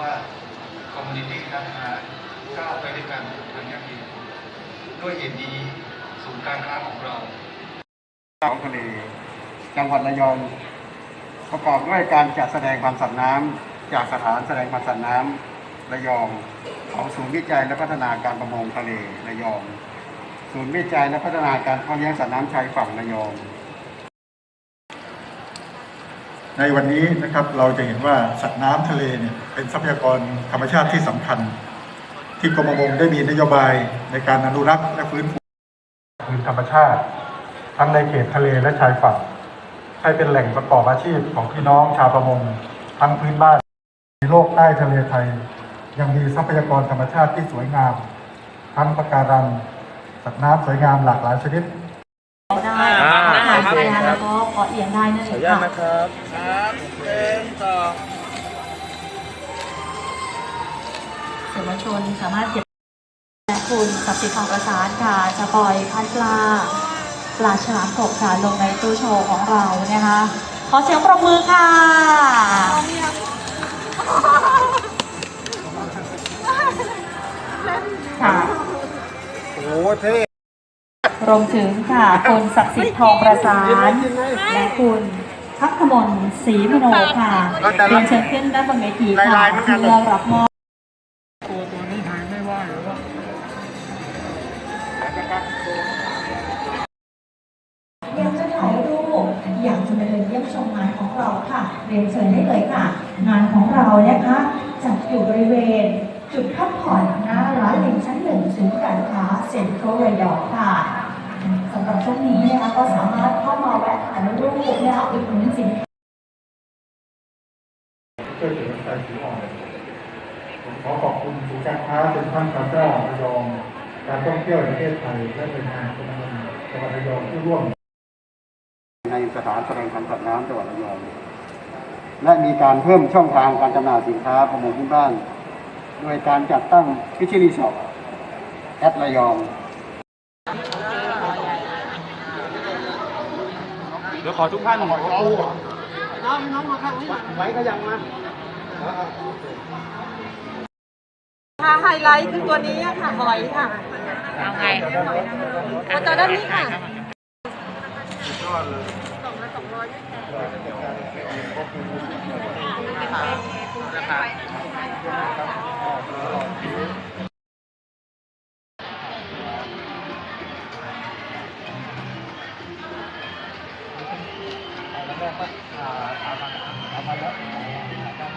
ว่าคอมมูนิตี้การค้าก้าวไปด้วยกันทางยั่งยืนด้วยเหตุนี้ศูนย์การค้าของเราท้องทะเลจังหวัดระยอง ประกอบด้วยการจัดแสดงพันธุ์สัตว์น้ำจากสถานแสดงพันธุ์สัตว์น้ำระยองของศูนย์วิจัยและพัฒนาการประมงทะเลระยอง ศูนย์วิจัยและพัฒนาการเพาะเลี้ยงสัตว์น้ำชายฝั่งระยอง ในวันนี้นะครับเราจะเห็นว่าสัตว์น้ำทะเลเนี่ยเป็นทรัพยากรธรรมชาติที่สำคัญ ที่กรมประมงได้มีนโยบายในการอนุรักษ์และฟื้นฟูพื้นธรรมชาติ ทั้งในเขตทะเลและชายฝั่งให้เป็นแหล่งประกอบอาชีพของพี่น้องชาวประมงทั้งพื้นบ้านในโลกใต้ทะเลไทย ยังมีทรัพยากรธรรมชาติที่สวยงาม ทั้งปะการังสัตว์น้ำสวยงามหลากหลายชนิดได้ อ่าถ่ายโอไปเคครันะแล้บวก็ขอเอียงได้นั่นขเออองนุญาตค่ะนะครับครับหนึ่งสองสื่อมวลชนสามารถเก็บและคุณศักดิ์สิทธิ์ทองประสานค่ะจะปล่อยพันปลาปลาฉลามกบค่ะลงในตู้โชว์ของเรานะคะ ขอเสียงปรบมือค่ะค่ะ โอ้เท่ รวมถึงค่ะคุณศักดิ์สิทธิ์ทองประสานและคุณพักขมลศรีมโนค่ะเรียนเชิญขึ้นด้านบนเวทีค่ะเพื่อรับมอบตัวตัวนี้หายไม่ว่าหรือว่าอยากจะถ่ายรูปอยากจะมาเดินเยี่ยมชมงานของเราค่ะ เรียนเชิญได้เลยค่ะ งานของเรานะคะจัดอยู่บริเวณจุดพักผ่อนหน้าร้านลิงชั้นหนึ่งศูนย์การค้าเซ็นทรัลระยองค่ะ ก็สามารถเข้ามาแวะถ่ายรูปนะคะอุดหนุนสินช่วยเหลือชายผิวอ่อนผมขอขอบคุณศูนย์การค้าเซ็นทรัลพลาซ่าระยองการท่องเที่ยวประเทศไทยและหน่วยงานกรมประมงจังหวัดระยองที่ร่วม ในสถานแสดงพันธุ์สัตว์น้ำจังหวัดระยอง และมีการเพิ่มช่องทางการจำหน่ายสินค้าประมงพื้นบ้าน โดยการจัดตั้งฟิชชี่รีสอร์ทแอดระยอง ดี๋ยวขอทุกท่านน้องน้องมาข้างนี้ไหวก็ยังมาค่ะไฮไลท์คือตัวนี้ค่ะหอยค่ะเอาไงมาจอด้านนี้ค่ะสองละสองร้อยด้วยค่ apa apa apa apa